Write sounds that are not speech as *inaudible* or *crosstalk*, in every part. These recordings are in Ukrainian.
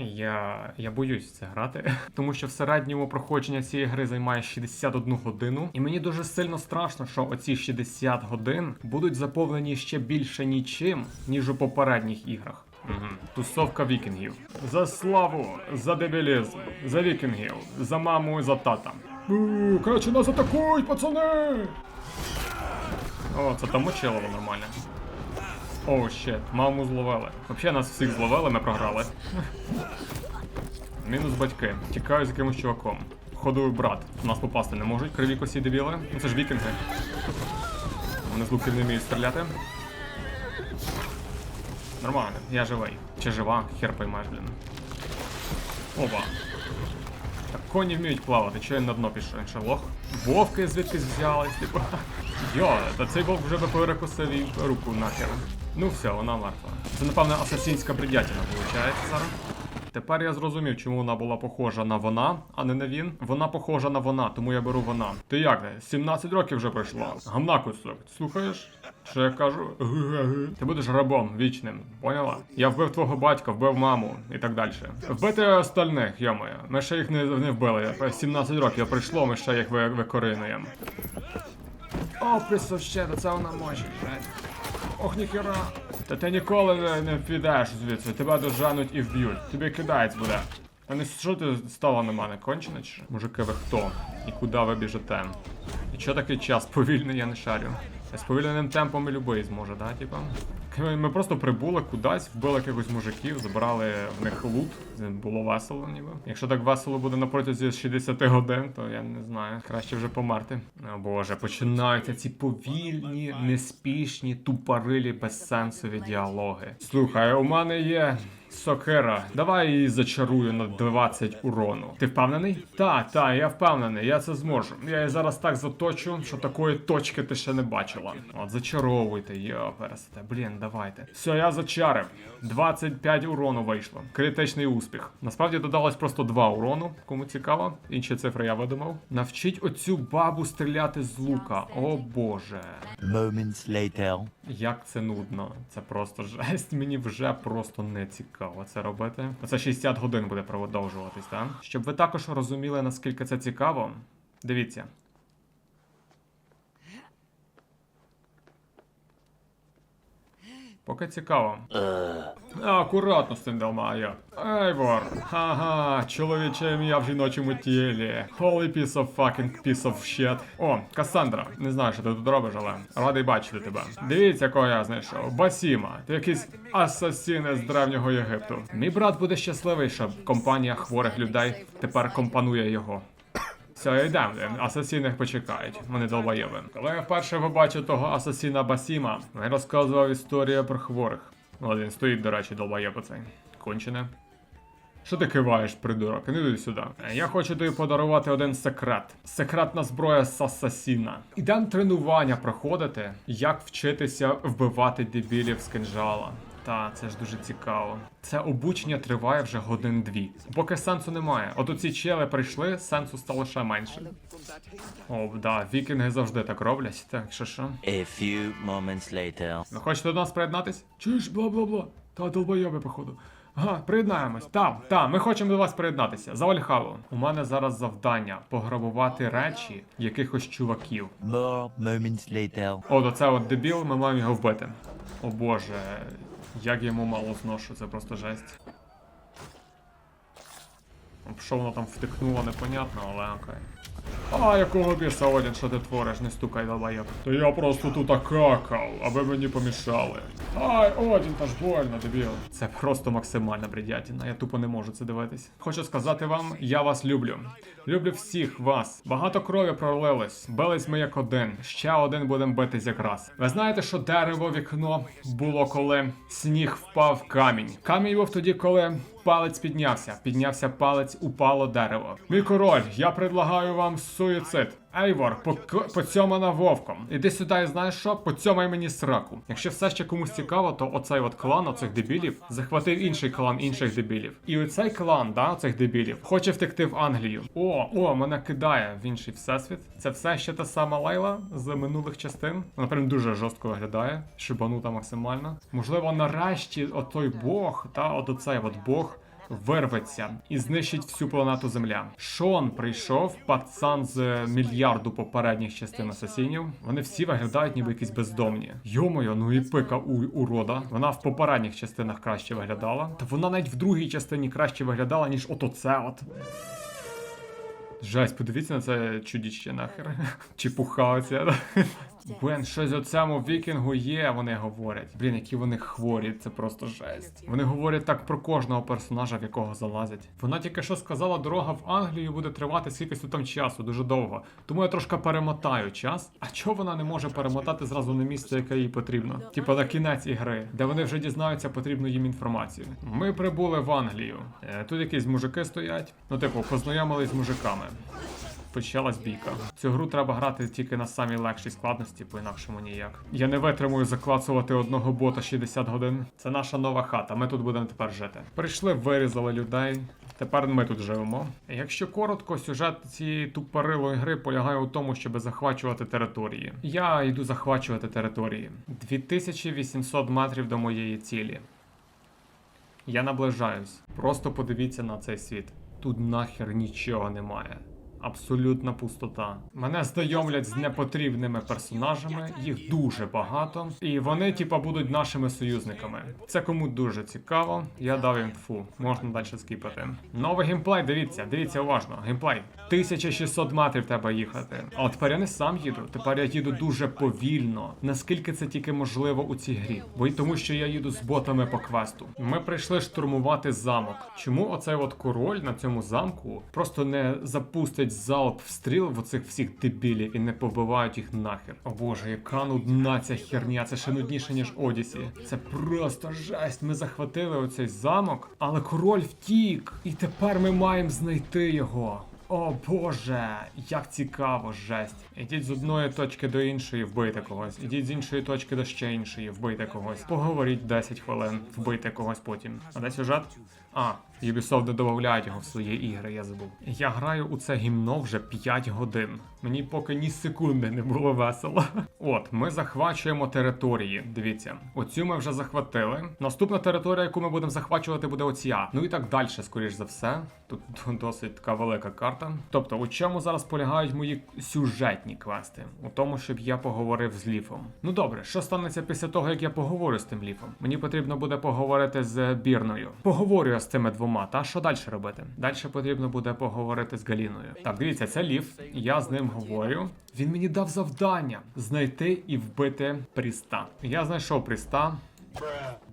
Я, я боюсь це грати, *laughs* тому що в середньому проходження цієї гри займає 61 годину, і мені дуже сильно страшно, що оці 60 годин будуть заповнені ще більше нічим, ніж у попередніх іграх. Угу. Тусовка вікінгів. За славу, за дебілізм, за вікінгів, за маму і за тата. Коротше, нас атакують, пацани! О, це там мочилово нормально. Оу, щет, маму зловили. Взагалі нас всіх зловили, ми програли. Мінус батьки. Тікаю з якимось чуваком. Ходую брат. Нас попасти не можуть, криві косі дебіли. Ну це ж вікінги. Вони з луків не вміють стріляти. Нормально, я живий. Чи жива, хер поймаєш, блін. Опа. Так коні вміють плавати, чого я на дно пішов? Що, лох? Вовки звідкись взялись, типу. Йо, та цей вовк вже би перекусив руку нахер. Ну все, вона мертва. Це, напевно, асасінська бредятина, виходить зараз. Тепер я зрозумів, чому вона була похожа на вона, а не на він. Вона похожа на вона, тому я беру вона. Ти як? 17 років вже пройшло. Гамна кусок. Слухаєш? Що я кажу? *laughs* Ти будеш рабом вічним, поняла? Я вбив твого батька, вбив маму і так далі. Вбити остальних, йомоє. Ми ще їх не, не вбили. 17 років пройшло, ми ще їх ви- викоринуємо. О, присовщета, це вона може, блядь. Ох, ніхера. Та ти ніколи не, не підеш звідси, тебе дожануть і вб'ють. Тобі кидається буде. А не що ти стала на мене, кончена чи? Мужики, ви хто? І куди ви біжите? І чого такий час повільний, я не шарю. З повільненим темпом і любий зможе, да, типа? Ми просто прибули кудись, вбили якихось мужиків, забрали в них лут. Було весело, ніби. Якщо так весело буде на протязі 60 годин, то я не знаю. Краще вже померти. О боже, починаються ці повільні, неспішні, тупорилі, безсенсові діалоги. Слухай, у мене є. Сокира, давай її зачарую на 20 урону. Ти впевнений? Та, та, я впевнений, я це зможу. Я її зараз так заточу, що такої точки ти ще не бачила. От зачаровуйте, йо, пересте. Блін, давайте. Все, я зачарив. 25 урону вийшло. Критичний успіх. Насправді додалось просто 2 урону, кому цікаво. Інші цифри я видумав. Навчіть оцю бабу стріляти з лука. О боже. Moments later. Як це нудно. Це просто жесть. Мені вже просто не цікаво це робити. Оце 60 годин буде продовжуватись, так? Щоб ви також розуміли, наскільки це цікаво. Дивіться. Поки цікаво. Акуратно з. Айвор. Ага, чоловіче ім'я в жіночому тілі. Holy piece of fucking piece of shit. О, Кассандра. Не знаю, що ти тут робиш, але радий бачити тебе. Дивіться, кого я знайшов. Басіма. Ти якийсь асасін з древнього Єгипту. Мій брат буде щасливий, що компанія хворих людей тепер компанує його. Все, йдемо, асасіни почекають, вони долбоєби. Коли я вперше побачив того асасіна Басіма, він розказував історію про хворих. От він стоїть, до речі, долбоєб оцей. Кончене. Що ти киваєш, придурок? Іди сюди. Я хочу тобі подарувати один секрет. Секретна зброя з асасіна. Ідемо тренування проходити, як вчитися вбивати дебілів з кинжала. Та, це ж дуже цікаво. Це обучення триває вже годин-дві. Поки сенсу немає. От оці чели прийшли, сенсу стало ще менше. О, да, вікінги завжди так роблять. Так, що що? A few moments later. Ви хочете до нас приєднатись? Чуєш, бла-бла-бла. Та долбойоби, походу. Ага, приєднаємось. Та, та, ми хочемо до вас приєднатися. За Ольхаву. У мене зараз завдання пограбувати речі якихось чуваків. More moments later. О, то це от дебіл, ми маємо його вбити. О боже, як я йому мало зношу, це просто жесть. Що воно там втикнуло, непонятно, але окей. А, якого біса, Одін, що ти твориш, не стукай долбоєб. То я просто тут какав, аби мені помішали. Ай, Одін, та ж больно, дебіл. Це просто максимальна бредятіна, я тупо не можу це дивитись. Хочу сказати вам, я вас люблю. Люблю всіх вас. Багато крові пролилось. Бились ми як один. Ще один будемо битись якраз. Ви знаєте, що дерево вікно було, коли сніг впав камінь. Камінь був тоді, коли палець піднявся. Піднявся палець, упало дерево. Мій король, я предлагаю вам суїцид. Ейвор, пок- поцьомана вовком. Іди сюди і знаєш що? Поцьомай мені сраку. Якщо все ще комусь цікаво, то оцей от клан оцих дебілів захватив інший клан інших дебілів. І оцей клан, да, оцих дебілів, хоче втекти в Англію. О, о, мене кидає в інший всесвіт. Це все ще та сама Лейла з минулих частин. Вона прям дуже жорстко виглядає, шибанута максимально. Можливо, нарешті отой бог, та от оцей от бог вирветься і знищить всю планету Земля. Шон прийшов, пацан з мільярду попередніх частин асасінів. Вони всі виглядають ніби якісь бездомні. Йомою, ну і пика у урода. Вона в попередніх частинах краще виглядала. Та вона навіть в другій частині краще виглядала, ніж ото це от. Жесть, подивіться на це чудіще нахер. *laughs* Чепуха оця. Блін, щось у цьому вікінгу є, вони говорять. Блін, які вони хворі, це просто жесть. Вони говорять так про кожного персонажа, в якого залазять. Вона тільки що сказала, дорога в Англію буде тривати скількись тут там часу, дуже довго. Тому я трошки перемотаю час. А чого вона не може перемотати зразу на місце, яке їй потрібно? Типа на кінець ігри, де вони вже дізнаються потрібну їм інформацію. Ми прибули в Англію. Е, Тут якісь мужики стоять. Ну, типу, познайомились з мужиками. Почалась бійка. Цю гру треба грати тільки на самій легшій складності, по інакшому ніяк. Я не витримую заклацувати одного бота 60 годин. Це наша нова хата. Ми тут будемо тепер жити. Прийшли, вирізали людей. Тепер ми тут живемо. Якщо коротко, сюжет цієї тупорилої гри полягає у тому, щоб захвачувати території. Я йду захвачувати території. 2800 метрів до моєї цілі. Я наближаюсь. Просто подивіться на цей світ. Тут нахер нічого немає. Абсолютна пустота. Мене знайомлять з непотрібними персонажами, їх дуже багато, і вони, типа, будуть нашими союзниками. Це кому дуже цікаво. Я дав інфу, можна далі скіпати. Новий геймплей, дивіться, дивіться уважно. Геймплей. 1600 метрів треба їхати. А от тепер я не сам їду. Тепер я їду дуже повільно. Наскільки це тільки можливо у цій грі? Бо й тому, що я їду з ботами по квесту. Ми прийшли штурмувати замок. Чому оцей от король на цьому замку просто не запустить залп встріл в оцих всіх дебілів і не побивають їх нахер? О боже, яка нудна ця херня, це ще нудніше, ніж Одісі. Це просто жесть. Ми захватили оцей замок, але король втік, і тепер ми маємо знайти його. О боже, як цікаво, жесть. Ідіть з одної точки до іншої, вбийте когось. Ідіть з іншої точки до ще іншої, вбийте когось. Поговоріть 10 хвилин, вбийте когось потім. А де сюжет? А, Ubisoft не додають його в свої ігри, я забув. Я граю у це гімно вже 5 годин. Мені поки ні секунди не було весело. От, ми захвачуємо території. Дивіться, оцю ми вже захватили. Наступна територія, яку ми будемо захвачувати, буде оця. Ну і так далі, скоріш за все. Тут *laughs* досить така велика карта. Тобто, у чому зараз полягають мої сюжетні квести? У тому, щоб я поговорив з ліфом. Ну добре, що станеться після того, як я поговорю з тим ліфом? Мені потрібно буде поговорити з бірною. Поговорю я з цими двома. Та що далі робити? Далі потрібно буде поговорити з Галіною. Так, дивіться, це ліф. Я з ним говорю. Він мені дав завдання знайти і вбити Пріста. Я знайшов Пріста.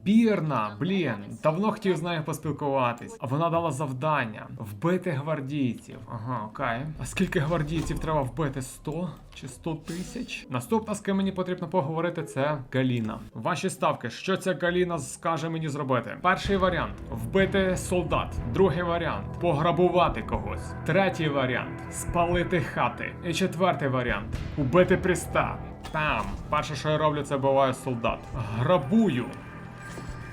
Бірна, блін, давно хотів з нею поспілкуватись. Вона дала завдання вбити гвардійців. Ага, окей. А скільки гвардійців треба вбити? 100 чи 100 тисяч? Наступна, з ким мені потрібно поговорити, це Галіна. Ваші ставки, що ця Галіна скаже мені зробити? Перший варіант вбити солдат. Другий варіант пограбувати когось. Третій варіант спалити хати. І четвертий варіант убити приста. Там, перше, що я роблю, це буває солдат. Грабую.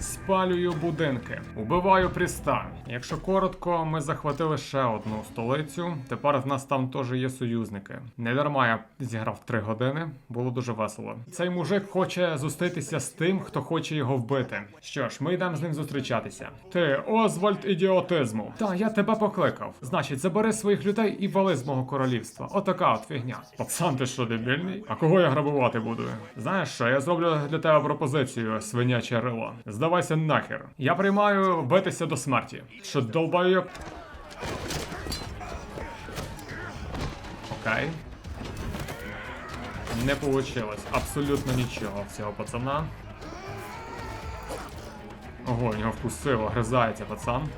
Спалюю будинки, убиваю приста. Якщо коротко, ми захватили ще одну столицю. Тепер в нас там теж є союзники. Не дарма я зіграв 3 години, було дуже весело. Цей мужик хоче зустрітися з тим, хто хоче його вбити. Що ж, ми йдемо з ним зустрічатися. Ти Озвальд ідіотизму. Та я тебе покликав. Значить, забери своїх людей і вали з мого королівства. Отака от фігня. Пацан, ти що дебільний? А кого я грабувати буду? Знаєш що, я зроблю для тебе пропозицію, свиняче рило. Здавайся нахер. Я приймаю битися до смерті. Що долбаю. Окей. Не получилось абсолютно нічого в цього пацана. Ого, в нього вкусило, гризається пацан.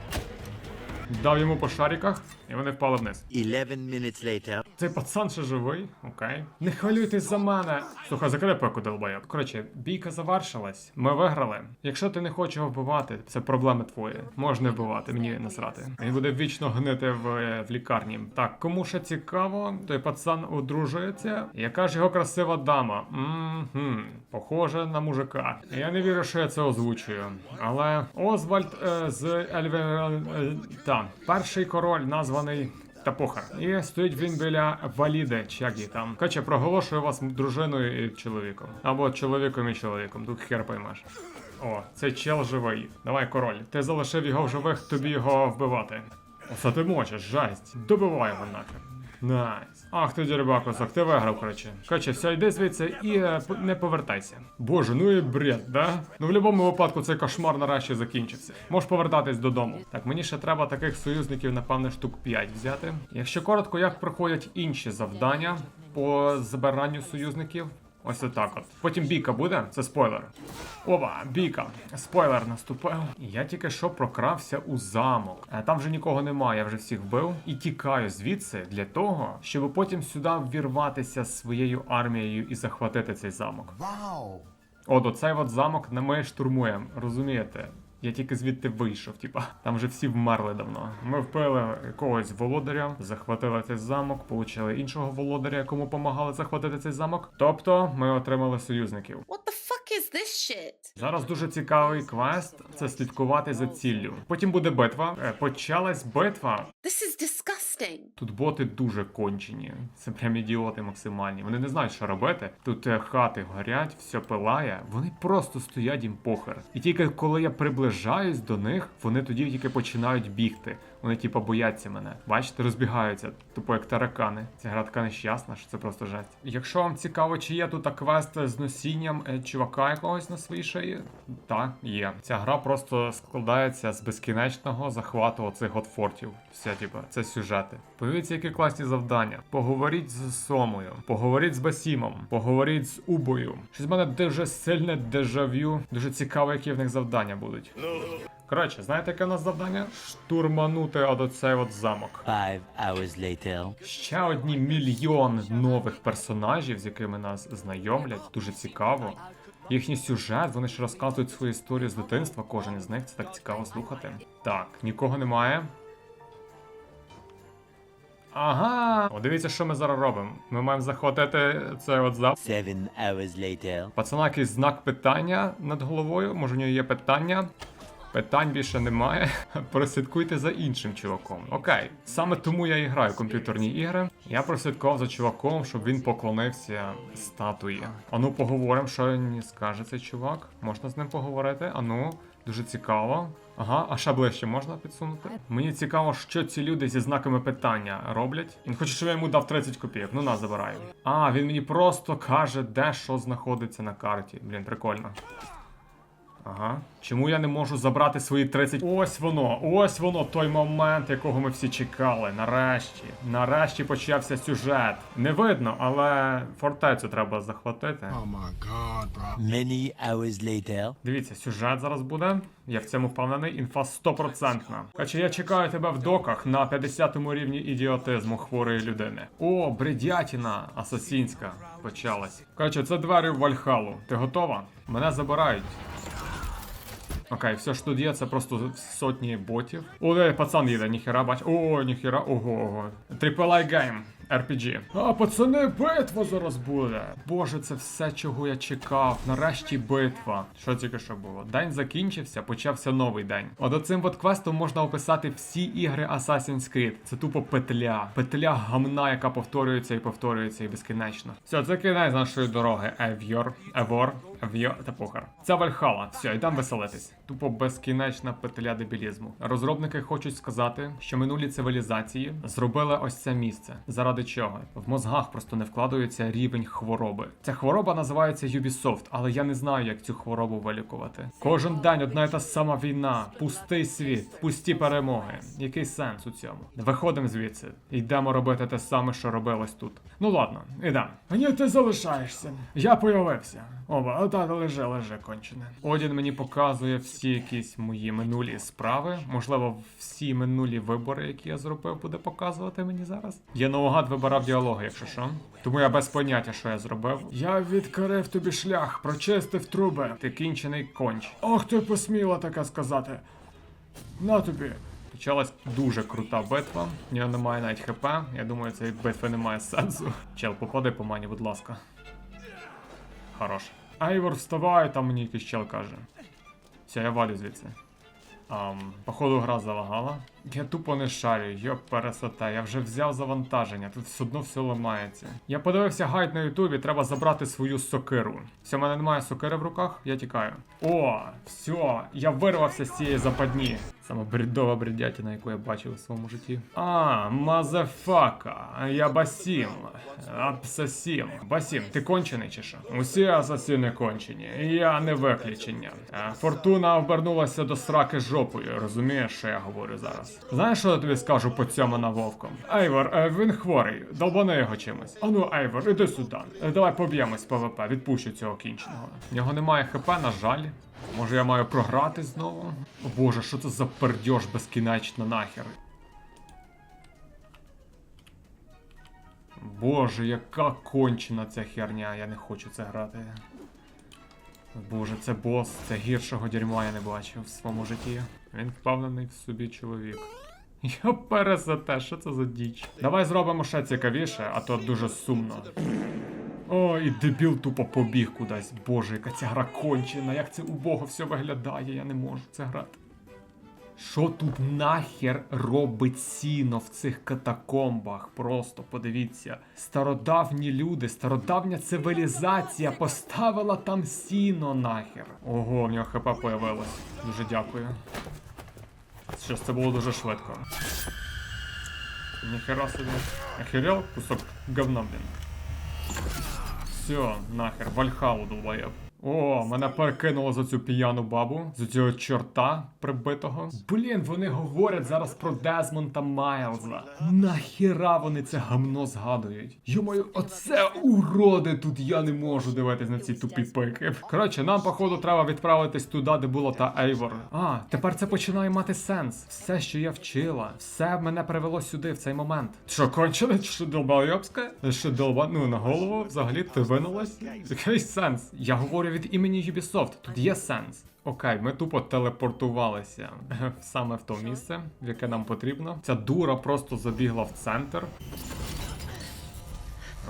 Дав йому по шариках, і вони впали вниз. 11 minutes later. Цей пацан ще живий, окей. Не хвилюйтесь за мене. Слухай, закрий пеку, долбоєб. Коротше, бійка завершилась. Ми виграли. Якщо ти не хочеш його вбивати, це проблеми твої. Можна вбивати, мені насрати. Він буде вічно гнити в, е, в лікарні. Так, кому ще цікаво, той пацан одружується. Яка ж його красива дама? Мгм, похоже на мужика. Я не вірю, що я це озвучую. Але Озвальд е, з Ельве... е, та, перший король названий. Та похер. І стоїть він біля валіди, чи там. Короче, проголошую вас дружиною і чоловіком. Або чоловіком і чоловіком. Тут хер поймеш. О, цей чел живий. Давай, король. Ти залишив його в живих, тобі його вбивати. Оце ти можеш, жасть. Добивай його нахер. Найс. Ах ти дірбакусок, ти виграв, коротше. Коротше, все, йди звідси і е, не повертайся. Боже, ну і бред, да? Ну в будь-якому випадку цей кошмар нарешті закінчився. Можеш повертатись додому. Так, мені ще треба таких союзників, напевне, штук 5 взяти. Якщо коротко, як проходять інші завдання по забиранню союзників. Ось отак от. Потім бійка буде, це спойлер. Опа, бійка. Спойлер наступив. Я тільки що прокрався у замок. Е, Там вже нікого немає, я вже всіх вбив. І тікаю звідси для того, щоб потім сюди ввірватися своєю армією і захватити цей замок. Вау! От оцей от замок не ми штурмуємо, розумієте? Я тільки звідти вийшов, типа. Там вже всі вмерли давно. Ми впили якогось володаря, захватили цей замок, получили іншого володаря, якому помагали захватити цей замок. Тобто ми отримали союзників. What the fuck is this shit? Зараз дуже цікавий квест це слідкувати за ціллю. Потім буде битва. Е, Почалась битва. This is disgusting. Тут боти дуже кончені. Це прям ідіоти максимальні. Вони не знають, що робити. Тут е, хати горять, все пилає. Вони просто стоять їм похер. І тільки коли я приближаюсь до них, вони тоді тільки починають бігти. Вони типа бояться мене. Бачите, розбігаються, тупо як таракани. Ця гра така нещасна, що це просто жесть. Якщо вам цікаво, чи є тут квест з носінням е, чувака якогось на своїй шиї, так, є. Ця гра просто складається з безкінечного захвату оцих от фортів. Все, типа, це сюжети. Подивіться, які класні завдання. Поговоріть з Сомою, поговоріть з Басімом, поговоріть з Убою. Щось в мене дуже сильне дежавю. Дуже цікаво, які в них завдання будуть. Коротше, знаєте, яке у нас завдання? Штурманути от оцей от замок. Five hours later. Ще одні мільйон нових персонажів, з якими нас знайомлять. Дуже цікаво. Їхній сюжет, вони ж розказують свою історію з дитинства, кожен із них. Це так цікаво слухати. Так, нікого немає. Ага. О, дивіться, що ми зараз робимо. Ми маємо захватити цей от замок. Seven hours later. Пацана якийсь знак питання над головою. Може, в нього є питання. Питань більше немає. *laughs* Прослідкуйте за іншим чуваком. Окей, саме тому я і граю комп'ютерні ігри. Я прослідкував за чуваком, щоб він поклонився статуї. Ану, поговоримо, що він скаже цей чувак. Можна з ним поговорити? Ану, дуже цікаво. Ага, а ще ближче можна підсунути? Мені цікаво, що ці люди зі знаками питання роблять. Він хоче, щоб я йому дав 30 копійок. Ну на, забираю. А, він мені просто каже, де що знаходиться на карті. Блін, прикольно. Ага. Чому я не можу забрати свої 30? Ось воно, ось воно, той момент, якого ми всі чекали. Нарешті. Нарешті почався сюжет. Не видно, але фортецю треба захватити. Oh my god, bro. Many hours later. Дивіться, сюжет зараз буде. Я в цьому впевнений, інфа 100%. Хоча я чекаю тебе в доках на 50-му рівні ідіотизму хворої людини. О, бредятіна асасінська почалась. Коротше, це двері в Вальхалу. Ти готова? Мене забирають. Окей, все що тут є, це просто сотні ботів. О, де пацан їде, ніхера бач. О, ніхера, ого, ого. Triple гейм. RPG. А, пацани, битва зараз буде. Боже, це все, чого я чекав. Нарешті битва. Що тільки що було? День закінчився, почався новий день. От оцим от квестом можна описати всі ігри Assassin's Creed. Це тупо петля. Петля гамна, яка повторюється і повторюється і безкінечно. Все, це кінець нашої дороги. Евьор, Евор, Евьор та похер. Це Вальхала. Все, йдемо веселитись. Тупо безкінечна петля дебілізму. Розробники хочуть сказати, що минулі цивілізації зробили ось це місце. Заради чого? В мозгах просто не вкладується рівень хвороби. Ця хвороба називається Ubisoft, але я не знаю, як цю хворобу вилікувати. Кожен день одна й та сама війна, пустий світ, пусті перемоги. Який сенс у цьому? Виходимо звідси, йдемо робити те саме, що робилось тут. Ну ладно, ідемо. Ні, ти залишаєшся. Я появився. Оба, ота лежи, лежи, кончене. Одін мені показує всі якісь мої минулі справи. Можливо, всі минулі вибори, які я зробив, буде показувати мені зараз. Я наугад вибирав діалоги, якщо що. Тому я без поняття, що я зробив. Я відкрив тобі шлях, прочистив труби. Ти кінчений конч. Ох, ти посміла таке сказати. На тобі. Почалась дуже крута битва. В нього немає навіть хп. Я думаю, цієї битви немає сенсу. Чел, попади по мені, будь ласка. Хорош. Айвор, вставай, там мені якийсь чел каже. Все, я валю звідси. Ам, походу гра залагала. Я тупо не шарю, йоп пересота, я вже взяв завантаження, тут все одно все ламається. Я подивився гайд на ютубі, треба забрати свою сокиру. Все, в мене немає сокири в руках, я тікаю. О, все, я вирвався з цієї западні. Саме бредова бредятина, яку я бачив у своєму житті. А, мазафака, я Басім. Абсасім. Басім, ти кончений чи що? Усі асасіни кончені. Я не виключення. Е, Фортуна обернулася до сраки жопою. Розумієш, що я говорю зараз? Знаєш, що я тобі скажу по цьому на вовком? Айвор, е, він хворий, долбани його чимось. Ану, Айвор, іди сюди. Е, Давай поб'ємось ПВП, відпущу цього кінченого. В нього немає ХП, на жаль. Може я маю програти знову? О боже, що це за пердьош безкінечно нахер? Боже, яка кончена ця херня, я не хочу це грати. Боже, це бос, це гіршого дерьма я не бачив в своєму житті. Він впевнений в собі чоловік. Я пересете, що це за діч? Давай зробимо ще цікавіше, а то дуже сумно. О, і дебіл тупо побіг кудись. Боже, яка ця гра кончена, як це убого все виглядає, я не можу це грати. Що тут нахер робить сіно в цих катакомбах? Просто подивіться. Стародавні люди, стародавня цивілізація поставила там сіно нахер. Ого, в нього хп появилось. Дуже дякую. Щось це було дуже швидко. Ніхера собі. Охерел? Кусок говна, блін. Все, нахер, Вальхау долбоєб. О, мене перекинуло за цю п'яну бабу, за цього чорта прибитого. Блін, вони говорять зараз про Дезмонта Майлза. Нахіра вони це гамно згадують? Йомаю, оце уроди тут я не можу дивитись на ці тупі пики. Коротше, нам, походу, треба відправитись туди, де була та Ейвор. А, тепер це починає мати сенс. Все, що я вчила, все мене привело сюди в цей момент. Що, кончили? Що долбойобське? Що долба, ну на голову взагалі ти винулась? Який сенс? Я говорю від імені Ubisoft, тут є сенс. Окей, ми тупо телепортувалися *laughs* саме в то місце, в яке нам потрібно. Ця дура просто забігла в центр.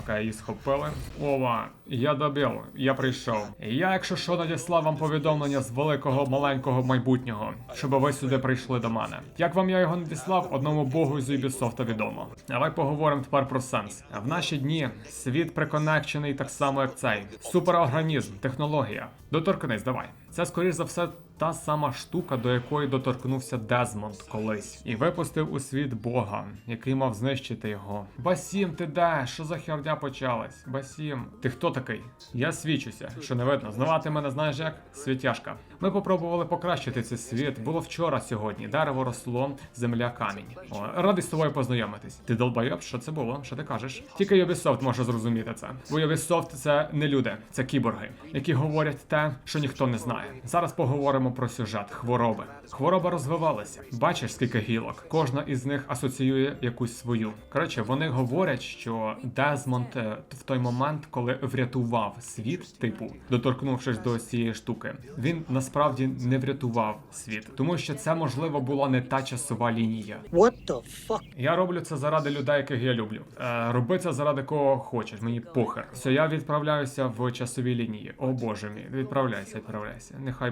Окей, її схопили. Ова, я добив, я прийшов. Я, якщо що, надіслав вам повідомлення з великого маленького майбутнього, щоб ви сюди прийшли до мене. Як вам я його надіслав, одному богу з Ubisoft відомо. Давай поговоримо тепер про сенс. В наші дні світ приконекчений так само, як цей. Суперорганізм, технологія. Доторкнись, давай. Це скоріш за все та сама штука, до якої доторкнувся Дезмонд колись, і випустив у світ Бога, який мав знищити його. Басім, ти де? Що за херня почалась? Басім, ти хто такий? Я свідчуся, що не видно. Знавати мене знаєш як? Світяшка. Ми попробували покращити цей світ. Було вчора сьогодні. Дерево росло, земля камінь. О, радий з тобою познайомитись. Ти долбайоб, що це було? Що ти кажеш? Тільки Ubisoft може зрозуміти це. Бо Ubisoft це не люди, це кіборги, які говорять те, що ніхто не знає. Зараз поговоримо про сюжет хвороби. Хвороба розвивалася. Бачиш, скільки гілок. Кожна із них асоціює якусь свою. Коротше, вони говорять, що Дезмонд е, в той момент, коли врятував світ, типу, доторкнувшись до цієї штуки, він насправді не врятував світ, тому що це можливо була не та часова лінія. What the fuck? Я роблю це заради людей, яких я люблю. Е, роби це заради кого хочеш, мені похер. Все, я відправляюся в часовій лінії. О боже мій, відправляйся, відправляйся. Нехай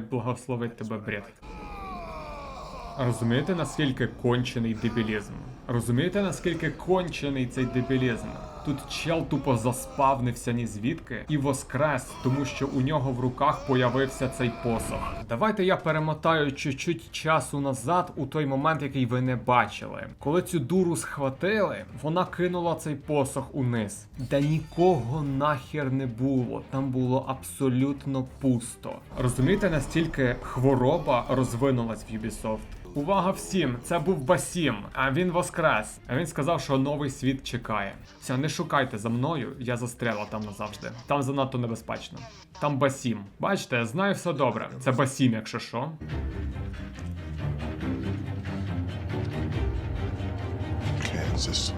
благословить тебе бред. Розумієте, наскільки кончений дебілізм? Розумієте, наскільки кончений цей дебілізм? Тут чел тупо заспавнився ні звідки і воскрес, тому що у нього в руках появився цей посох. Давайте я перемотаю чуть-чуть часу назад у той момент, який ви не бачили. Коли цю дуру схватили, вона кинула цей посох униз, де нікого нахер не було. Там було абсолютно пусто. Розумієте, настільки хвороба розвинулась в Ubisoft? Увага всім! Це був Басім, а він воскрес. А він сказав, що новий світ чекає. Все, не шукайте за мною, я застряла там назавжди. Там занадто небезпечно. Там Басім. Бачите, я знаю все добре. Це Басім, якщо що. Kansas.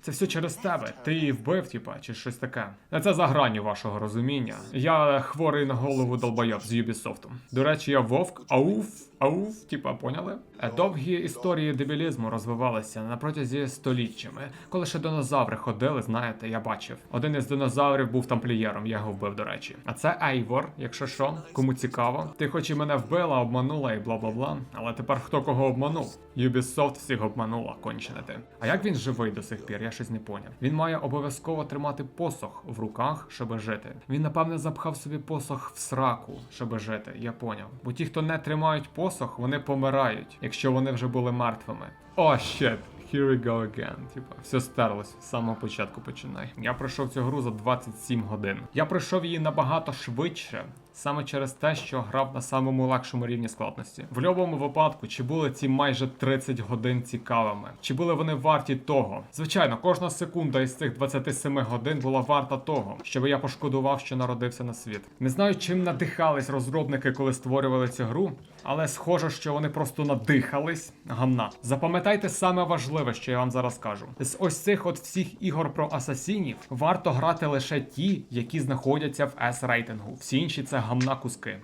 Це все через тебе. Ти її вбив, типа, чи щось таке. Це за гранню вашого розуміння. Я хворий на голову долбойоб з Юбісофтом. До речі, я вовк, ауф. Ауф, типа, поняли? Е, Довгі історії дебілізму розвивалися на протязі століттями. Коли ще динозаври ходили, знаєте, я бачив. Один із динозаврів був тамплієром, я його вбив, до речі. А це Ейвор, якщо що, кому цікаво. Ти хоч і мене вбила, обманула і бла бла бла. Але тепер хто кого обманув? Ubisoft всіх обманула, кончене ти. А як він живий до сих пір? Я щось не поняв. Він має обов'язково тримати посох в руках, щоб жити. Він, напевне, запхав собі посох в сраку, щоб жити. Я поняв. Бо ті, хто не тримають посох, вони помирають, якщо вони вже були мертвими. О, щет. Here we go again. Типа, все стерлось з самого початку починай. Я пройшов цю гру за 27 годин. Я пройшов її набагато швидше. Саме через те, що грав на самому легшому рівні складності. В будь-якому випадку, чи були ці майже 30 годин цікавими, чи були вони варті того? Звичайно, кожна секунда із цих 27 годин була варта того, щоб я пошкодував, що народився на світ. Не знаю, чим надихались розробники, коли створювали цю гру, але схоже, що вони просто надихались. Гамна. Запам'ятайте саме важливе, що я вам зараз кажу. З ось цих от всіх ігор про асасінів варто грати лише ті, які знаходяться в S рейтингу. Всі інші це гамна куски.